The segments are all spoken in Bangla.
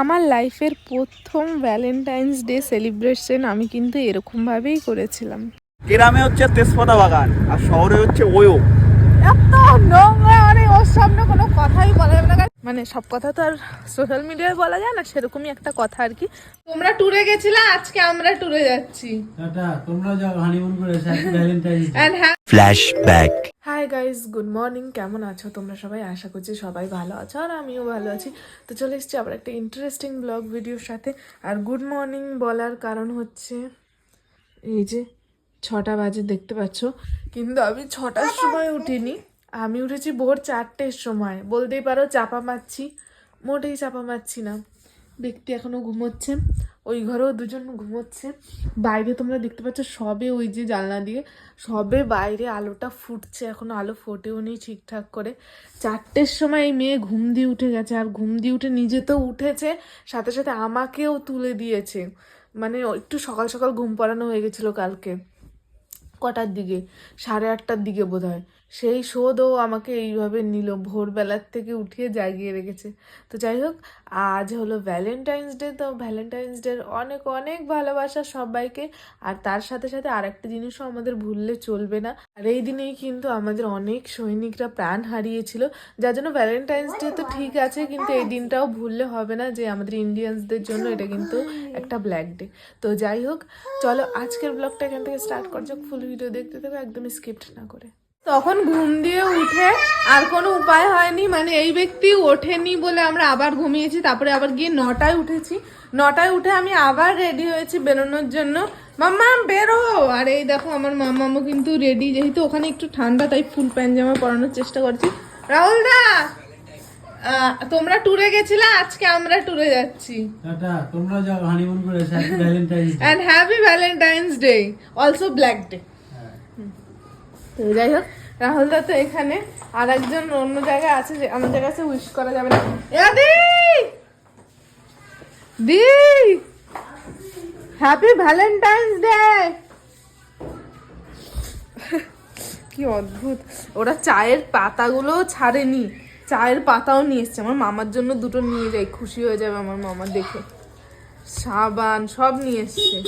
আমার লাইফের প্রথম ভ্যালেন্টাইন্স ডে সেলিব্রেশন আমি কিন্তু এরকম ভাবেই করেছিলাম গ্রামে হচ্ছে তেজপাতা বাগান আর শহরে হচ্ছে ওয়ো এত নোংরা মানে ওর সামনে কোনো কথাই বলা যাবে না। মানে সব কথা তো আর সোশ্যাল মিডিয়ায় বলা যায় না সেরকমই একটা কথা আর কি। তোমরা ট্যুরে গেছিলে আজকে আমরা ট্যুরে যাচ্ছি। টাটা তোমরা যাও হানিমুন করে হ্যাঁ Flashback. Hi guys good morning কেমন আছো? তোমরা সবাই? আশা করছি সবাই ভালো আছো আর আমিও ভালো আছি। তো চলে এসেছি আবার একটা ইন্টারেস্টিং ব্লগ ভিডিওর সাথে। আর গুড মর্নিং বলার কারণ হচ্ছে এই যে ছটা বাজে দেখতে পাচ্ছ। কিন্তু আমি ছটার সময় উঠিনি। আমি উঠেছি ভোর চারটের সময়। বলতেই পারো চাপা মারছি। মোটেই চাপা মারছি না। ব্যক্তি এখনও ঘুমোচ্ছে। ওই ঘরেও দুজন ঘুমোচ্ছে। বাইরে তোমরা দেখতে পাচ্ছ সবে ওই যে জানলা দিয়ে, সবে বাইরে আলোটা ফুটছে। এখনও আলো ফোটেও নি ঠিকঠাক করে। চারটের সময় এই মেয়ে ঘুম দিয়ে উঠে গেছে। আর ঘুম দিয়ে উঠে নিজে তো উঠেছে, সাথে সাথে আমাকেও তুলে দিয়েছে। মানে একটু সকাল সকাল ঘুম পড়ানো হয়ে গেছিল কালকে। কটার দিকে? সাড়ে আটটার দিকে বোধ হয় সেই শোধও আমাকে এইভাবে নিল, ভোরবেলার থেকে উঠিয়ে জাগিয়ে রেখেছে। তো যাই হোক, আজ হলো ভ্যালেন্টাইন্স ডে তো ভ্যালেন্টাইন্স ডের অনেক অনেক ভালোবাসা সবাইকে। আর তার সাথে সাথে আর একটা জিনিসও আমাদের ভুললে চলবে না। আর এই দিনেই কিন্তু আমাদের অনেক সৈনিকরা প্রাণ হারিয়েছিল। যার জন্য ভ্যালেন্টাইন্স ডে তো ঠিক আছে, কিন্তু এই দিনটাও ভুললে হবে না যে আমাদের ইন্ডিয়ানসদের জন্য এটা কিন্তু একটা ব্ল্যাক ডে তো যাই হোক, চলো আজকের ব্লগটা এখান থেকে স্টার্ট করা যাক। ফুল ভিডিও দেখতে থাকো একদম স্কিপ্ট না করে। তখন ঘুম দিয়ে উঠে আর কোনো উপায় হয়নি মানে এই ব্যক্তি ওঠেনি বলে আমরা আবার ঘুমিয়েছি তারপরে আবার গিয়ে নটায় উঠেছি। নটায় উঠে আমি আবার রেডি হয়েছি বেরোনোর জন্য। মাম্মা বেরো! আর এই দেখো আমার মাম্মামও কিন্তু রেডি যেহেতু ওখানে একটু ঠান্ডা তাই ফুল প্যান্ট জামা পরানোর চেষ্টা করছি। রাহুল দা আহ, তোমরা ট্যুরে গেছিলে? আজকে আমরা ট্যুরে যাচ্ছি। টাটা তোমরা যাও হানিমুন করে happy Valentine's Day and happy Valentine's Day also black day যাই হোক, রাহুল দা তো এখানে। আর একজন অন্য জায়গায় আছে যে আমাদের কাছে উইশ করা যাবে না। দি! দি! হ্যাপি ভ্যালেন্টাইন্স ডে কি অদ্ভুত। ওরা চায়ের পাতাগুলো ছাড়েনি। চায়ের পাতাও নিয়ে এসছে। আমার মামার জন্য দুটো নিয়ে যাই, খুশি হয়ে যাবে আমার মামা দেখে। সাবান, সব নিয়ে এসছে।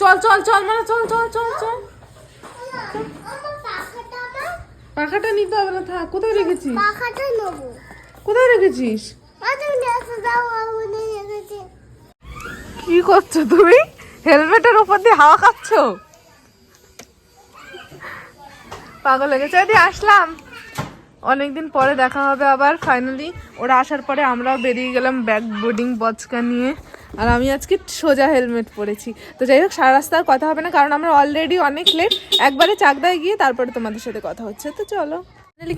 চল চল চল মানে চল চল চল চল। পাখাটা নিতে হবে না থাক। কোথায় রেখেছিস? পাখাটা নেব। কোথায় রেখেছিস? রেখেছি। কি করছ তুমি? হেলমেটের উপর দিয়ে হাওয়া খাচ্ছ? পাগল হয়ে গেছে। এদি আসলাম। অনেকদিন পরে দেখা হবে আবার ফাইনালি ওরা আসার পরে আমরাও বেরিয়ে গেলাম ব্যাগ বোর্ডিং বচকা নিয়ে। আর আমি আজকে সোজা হেলমেট পরেছি। তো যাই হোক, সারা রাস্তার কথা হবে না, কারণ আমরা অলরেডি অনেক লেট একবারে চাকদায় গিয়ে তারপরে তোমাদের সাথে কথা হচ্ছে। তো চলো।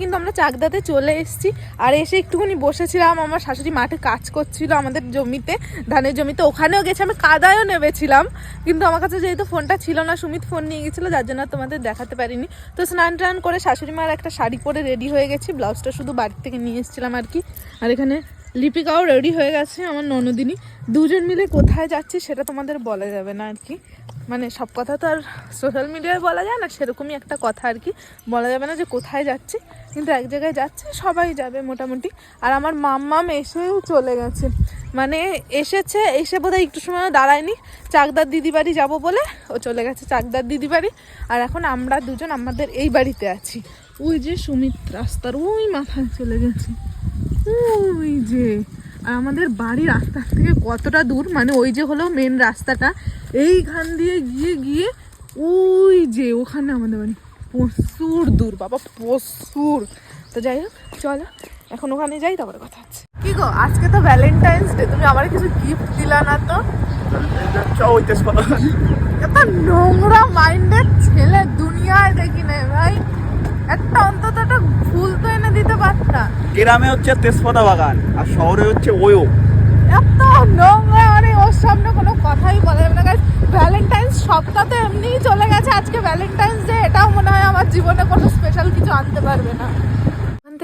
কিন্তু আমরা চাকদাতে চলে এসেছি। আর এসে একটুখানি বসেছিলাম, আমার শাশুড়ি মাঠে কাজ করছিল আমাদের জমিতে, ধানের জমিতে। ওখানেও গেছে, আমি কাদায়ও নেমেছিলাম। কিন্তু আমার কাছে যেহেতু ফোনটা ছিল না, সুমিত ফোন নিয়ে গেছিল, যার জন্য তোমাদের দেখাতে পারিনি। তো স্নান টান করে শাশুড়ি মার একটা শাড়ি পরে রেডি হয়ে গেছি, ব্লাউজটা শুধু বাড়ি থেকে নিয়ে এসেছিলাম আর কি। আর এখানে লিপিকাও রেডি হয়ে গেছে আমার ননদিনী। দুজন মিলে কোথায় যাচ্ছি সেটা তোমাদের বলা যাবে না আর কি। মানে সব কথা তো আর সোশ্যাল মিডিয়ায় বলা যায় না, সেরকমই একটা কথা আর কি। বলা যাবে না যে কোথায় যাচ্ছি, কিন্তু এক জায়গায় যাচ্ছে, সবাই যাবে মোটামুটি। আর আমার মাম্মাম এসেও চলে গেছে। মানে এসেছে, এসে বোধহয় একটু সময় দাঁড়ায়নি। চাকদার দিদি বাড়ি যাব বলে ও চলে গেছে চাকদার দিদি বাড়ি। আর এখন আমরা দুজন আমাদের এই বাড়িতে আছি। ওই যে সুমিত রাস্তার ওই মাথায় চলে গেছে। ওই যে আর আমাদের বাড়ি রাস্তার থেকে কতটা দূর? মানে ওই যে হলো মেন রাস্তাটা। এইখান দিয়ে গিয়ে গিয়ে ওই যে ওখানে আমাদের বাড়ি। প্রচুর দূর বাবা প্রচুর। তো যাই হোক চলো এখন ওখানে যাই তারপরে কথা হচ্ছে। কি গো আজকে তো ভ্যালেন্টাইন্স ডে তুমি আমার কিছু গিফট দিলা না তো। এত নোংরা মাইন্ডের ছেলে দুনিয়ায় দেখি না ভাই। একটা অন্তত একটা ফুল তো দিতে পারতাম গ্রামে হচ্ছে তেজপাতা বাগান আর শহরে হচ্ছে ওয়ো। এত নোংরা মানে ওর সামনে কোনো কথাই বলা যাবে না। ভ্যালেন্টাইন্স সপ্তাহ তো এমনিই চলে গেছে। আজকে ভ্যালেন্টাইন্স ডে এটাও মনে হয় আমার জীবনে কোনো স্পেশাল কিছু আনতে পারবে না।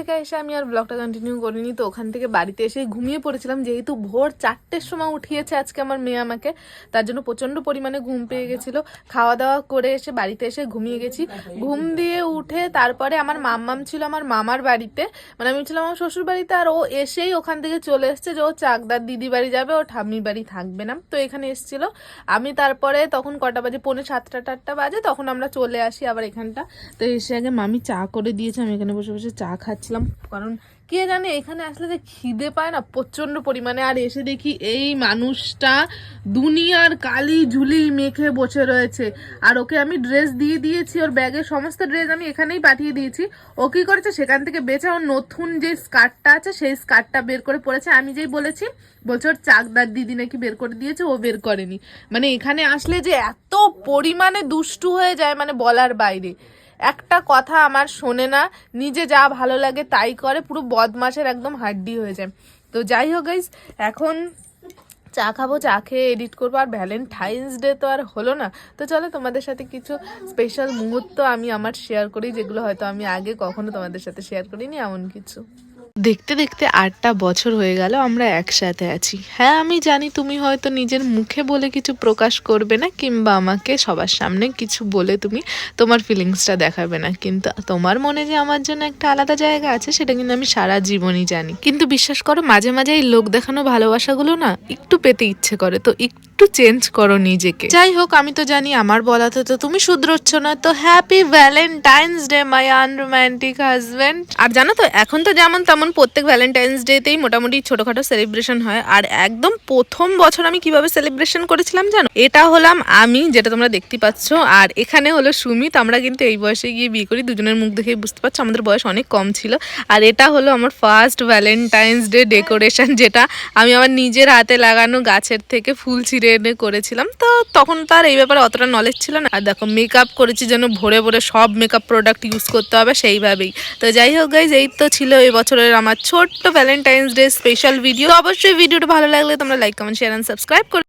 থেকে এসে আমি আর ব্লগটা কন্টিনিউ করিনি, তো ওখান থেকে বাড়িতে এসে ঘুমিয়ে পড়েছিলাম। যেহেতু ভোর চারটের সময় উঠিয়েছে আজকে আমার মেয়ে আমাকে, তার জন্য প্রচণ্ড পরিমাণে ঘুম পেয়ে গেছিল। খাওয়া দাওয়া করে এসে বাড়িতে এসে ঘুমিয়ে গেছি। ঘুম দিয়ে উঠে তারপরে আমার মাম্মাম ছিল আমার মামার বাড়িতে। মানে আমি ছিলাম আমার শ্বশুর বাড়িতে আর ও এসেই ওখান থেকে চলে এসছে যে ও চাকদার দিদি বাড়ি যাবে ও ঠাম্মি বাড়ি থাকবে না। তো এখানে এসেছিল। আমি তারপরে তখন কটা বাজে? পৌনে সাতটা টাটটা বাজে, তখন আমরা চলে আসি আবার এখানটা। তো এসে আগে মামি চা করে দিয়েছে, আমি এখানে বসে বসে চা খাচ্ছিলাম। কারণ কে জানে এখানে আসলে যে খিদে পায় না প্রচণ্ড পরিমাণে। আর এসে দেখি এই মানুষটা দুনিয়ার কালি ঝুলি মেখে বসে রয়েছে। আর ওকে আমি ড্রেস দিয়ে দিয়েছি, ওর ব্যাগের সমস্ত ড্রেস আমি এখানেই পাঠিয়ে দিয়েছি। ও কি করেছে? সেখান থেকে বেছে ওর নতুন যে স্কার্টটা আছে, সেই স্কার্টটা বের করে পড়েছে আমি যেই বলেছি, বলছে ওর চাকদার দিদি নাকি বের করে দিয়েছে, ও বের করেনি। মানে এখানে আসলে যে এত পরিমাণে দুষ্টু হয়ে যায় মানে বলার বাইরে। একটা কথা আমার শোনে না, নিজে যা ভালো লাগে তাই করে, পুরো বদমাসের একদম হাড্ডি হয়ে যায়। তো যাই হোক গাইজ এখন চা খাব, চা খেয়ে এডিট করব, আর ভ্যালেন্টাইন্স ডে তো আর হলো না। তো চলো তোমাদের সাথে কিছু স্পেশাল মুহূর্ত আমি আমার শেয়ার করি, যেগুলো হয়তো আমি আগে কখনো তোমাদের সাথে শেয়ার করিনি, এমন কিছু। দেখতে দেখতে আটটা বছর হয়ে গেল, আমরা একসাথে আছি। হ্যাঁ আমি জানি তুমি হয়তো নিজের মুখে বলে কিছু প্রকাশ করবে না, কিংবা আমাকে সবার সামনে কিছু বলে তুমি তোমার ফিলিংসটা দেখাবে না। কিন্তু তোমার মনে যে আমার জন্য একটা আলাদা জায়গা আছে, সেটা কিন্তু আমি সারা জীবনই জানি। কিন্তু বিশ্বাস করো, মাঝে মাঝে এই লোক দেখানো ভালোবাসাগুলো না একটু পেতে ইচ্ছে করে। তো একটু চেঞ্জ করো নিজেকে। যাই হোক আমি তো জানি আমার বলাতে তো তুমি শুধরোচ্ছ না তো happy Valentine's Day my unromantic husband আর জানো তো এখন তো যেমন তেমন প্রত্যেক ভ্যালেন্টাইন্স ডেতেই মোটামুটি ছোটখাটো সেলিব্রেশন হয়। আর একদম প্রথম বছর আমি কীভাবে সেলিব্রেশন করেছিলাম জানো? এটা হলাম আমি যেটা তোমরা দেখতে পাচ্ছ। আর এখানে হলো সুমিত আমরা কিন্তু এই বয়সে গিয়ে বিয়ে করি দুজনের মুখ দেখেই বুঝতে পারছ আমাদের বয়স অনেক কম ছিল। আর এটা হলো আমার ফার্স্ট ভ্যালেন্টাইন্স ডে ডেকোরেশন যেটা আমি আমার নিজের হাতে লাগানো গাছের থেকে ফুল ছিঁড়ে এনে করেছিলাম। তো তখন তার এই ব্যাপারে অতটা নলেজ ছিল না। আর দেখো মেকআপ করেছি যেন ভরে ভরে সব মেকআপ প্রোডাক্ট ইউজ করতে হবে সেইভাবেই। তো যাই হোক গাইজ এই তো ছিল এই বছরের আমার ছোট্ট ভ্যালেন্টাইন্স ডে স্পেশাল ভিডিও অবশ্যই ভিডিওটা ভালো লাগলে তোমরা like comment share and subscribe করে